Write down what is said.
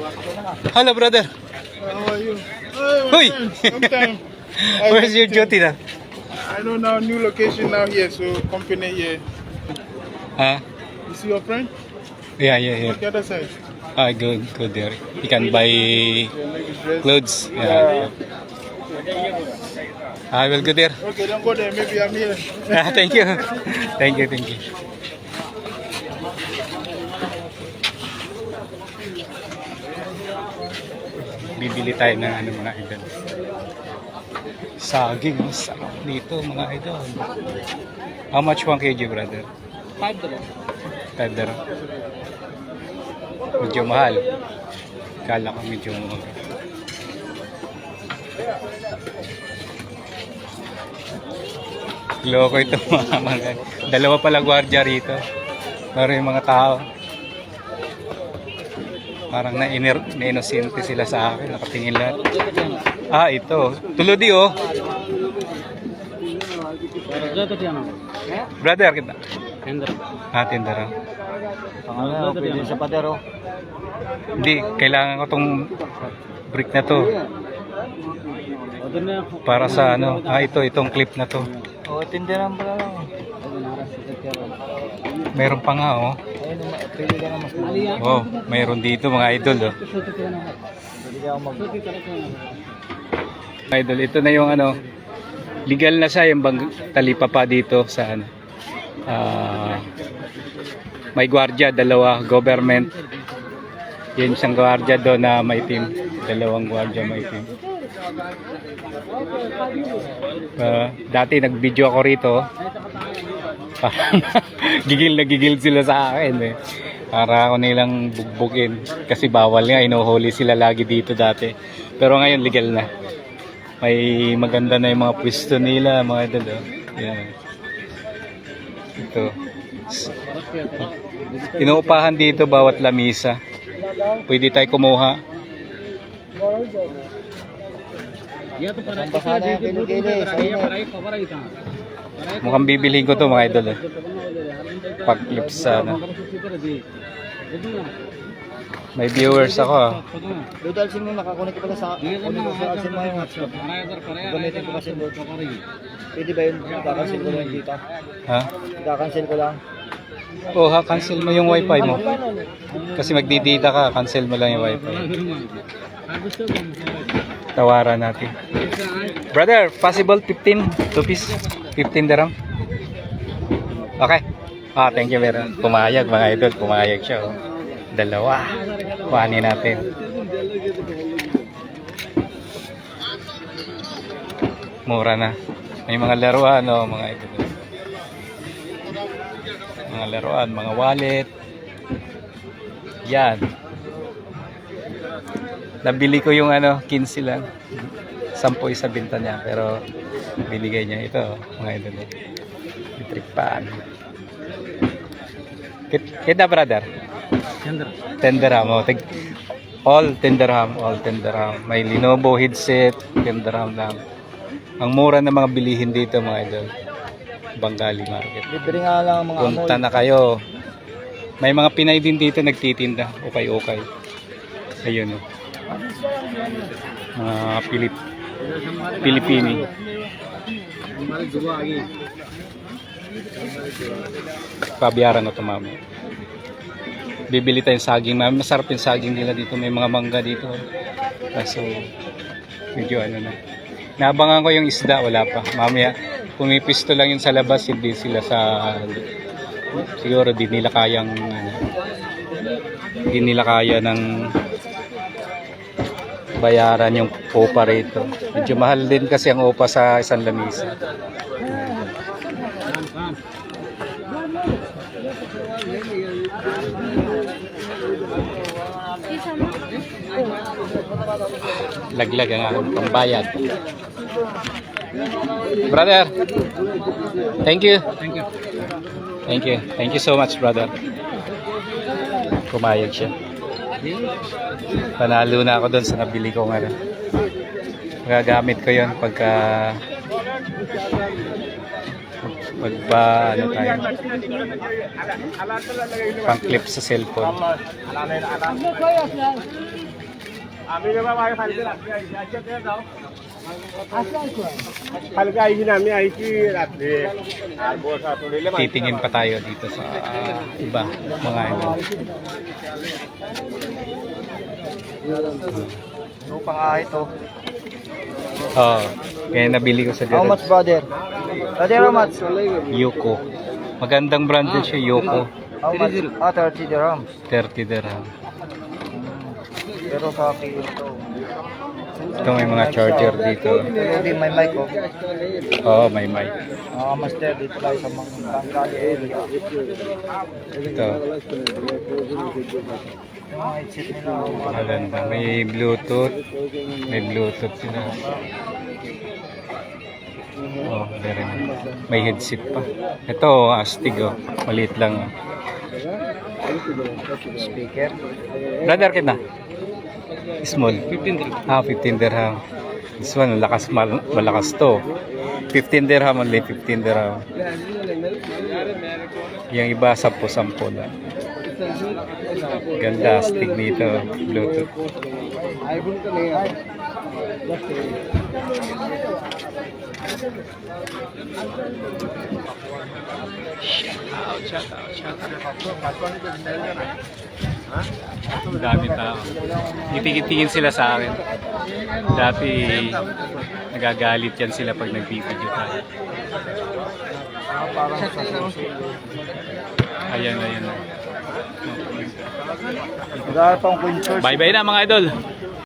Hello, brother. How are you? Hey. Where's your duty now? I know now new location now here, so company here. Huh? You see your friend? Yeah, yeah, yeah. The other side. Ah, go, go there. You can buy Yeah, make his dress. clothes. Yeah. I will go there. Okay, don't go there. Maybe I'm here. Thank you. Thank you, thank you. Bibili tayo ng ano mga idol. Saging, sarap dito mga idol. How much 1 kg brother? 5 dollars. 5 dara. Medyo mahal. Kala ko medyo mahal. Loko ito mga mga. Dalawa pala gwardiya rito. Pero yung mga tao. Parang na inosente sila sa akin. Nakatingin lahat. Ah, ito. Tulodi oh. Brother, kita. Ah, tindera. Ano, pwede sa patero. Hindi, kailangan ko tong brick na to. Para sa ano, ah ito, itong clip na to. O, tindiran pala lang. Meron pa nga oh. Oh, mayroon dito mga idol oh. Mga idol, ito na yung ano, legal na siya yung bang talipapa dito sa ano. Ah, may gwardiya, dalawa, government. Yan siyang gwardiya doon na may team. Dalawang gwardiya may team. Ah, dati nag-video ako rito. Gigil na gigil sila sa akin eh. Para ako nilang bugbugin. Kasi bawal nga, inuhuli sila lagi dito dati. Pero ngayon legal na. May maganda na yung mga pwesto nila, mga idol. Oh. Yan. Ito. Inuupahan dito bawat lamisa. Pwede tayo kumuha. Ang basa na yung kilikili. Sa inyo. Mukhang bibilhin ko to mga idol. Eh. Pag clips sa ano. May viewers ako ah. Doon alsin mo, nakakunik pala sa... Ko sa alsin mo yung WhatsApp. Gamitin ko kasi doon. Pwede ba yun? Kakancel ko lang dito. Ha? Kakancel ko lang. Oh, ha, cancel mo yung wifi mo. Kasi magdidita ka, cancel mo lang yung wifi. Tawaran natin. Brother, possible 15 rupees? 15 dirham? Okay. Ah, thank you very much. Pumayag mga idol, pumayag siya. Oh. Dalawa. Kuhanin natin. Mura na. May mga laruan, oh, mga idol. Mga laruan, mga wallet. Yan. Nabili ko yung ano, 15 lang. 10 isa binta niya, pero biligay niya ito, mga idol. Electric pan. Kit- Kita brother? 10 dirham. Oh, tig all 10 dirham, all 10 dirham. May Lenovo headset, 10 dirham lang. Ang mura ng mga bilihin dito, mga idol. Bangali Market. Libre nga lang ang mga. Punta na kayo. May mga Pinay din dito nagtitinda. Okay-okay. Ayun oh. Mga Pilip Pilipini. Pabiyaran ko ito mamaya. Bibili tayong saging. Mami, Masarap yung saging nila dito. May mga mangga dito. Kaso, medyo ano na. Naabangan ko yung isda. Wala pa. Mamaya, pumipisto lang yun sa labas. Hindi sila sa... Siguro di nila kayang... Ano, di nila kaya ng bayaran yung upa rito. Medyo mahal din kasi ang upa sa isang lamisa. Laglag ang aking pambayad. Brother, thank you. Thank you. Thank you. Thank you so much, brother. Pumayag siya. Panalo na ako doon sa nabili ko ano. Magagamit ko yon pagka pagba ano tayo pang clip sa cellphone Titingin pa tayo dito sa ah, iba mga ano. So, pang-ahit to. Oh, kaya nabili ko sa How much, brother? Brother, how much? Yoko. Magandang brand din siya, Yoko. How much? Ah, 30 dirhams. 30 dirham. Pero sa akin ito. Ito may mga charger dito. Pero may mic oh. Oo, may mic. Ah, master dito tayo sa mga Bangkali area. Ito, maganda. May Bluetooth. May Bluetooth sila. Oh, very nice. May headset pa. Ito, oh, astig oh. Maliit lang. oh. Speaker. Brother, kita. Small. 15 dirham. Ah, 15 dirham. This one, lakas, mal, malakas to. 15 dirham only, 15 dirham. Yung iba, 10-10 lang. Ganda, stick dito. Bluetooth. Ang dami tao. Itingin-tingin sila sa akin. Dati nagagalit yan sila pag nag-video tayo. Ayan, ayan. Queen Church. Bye-bye na mga idol.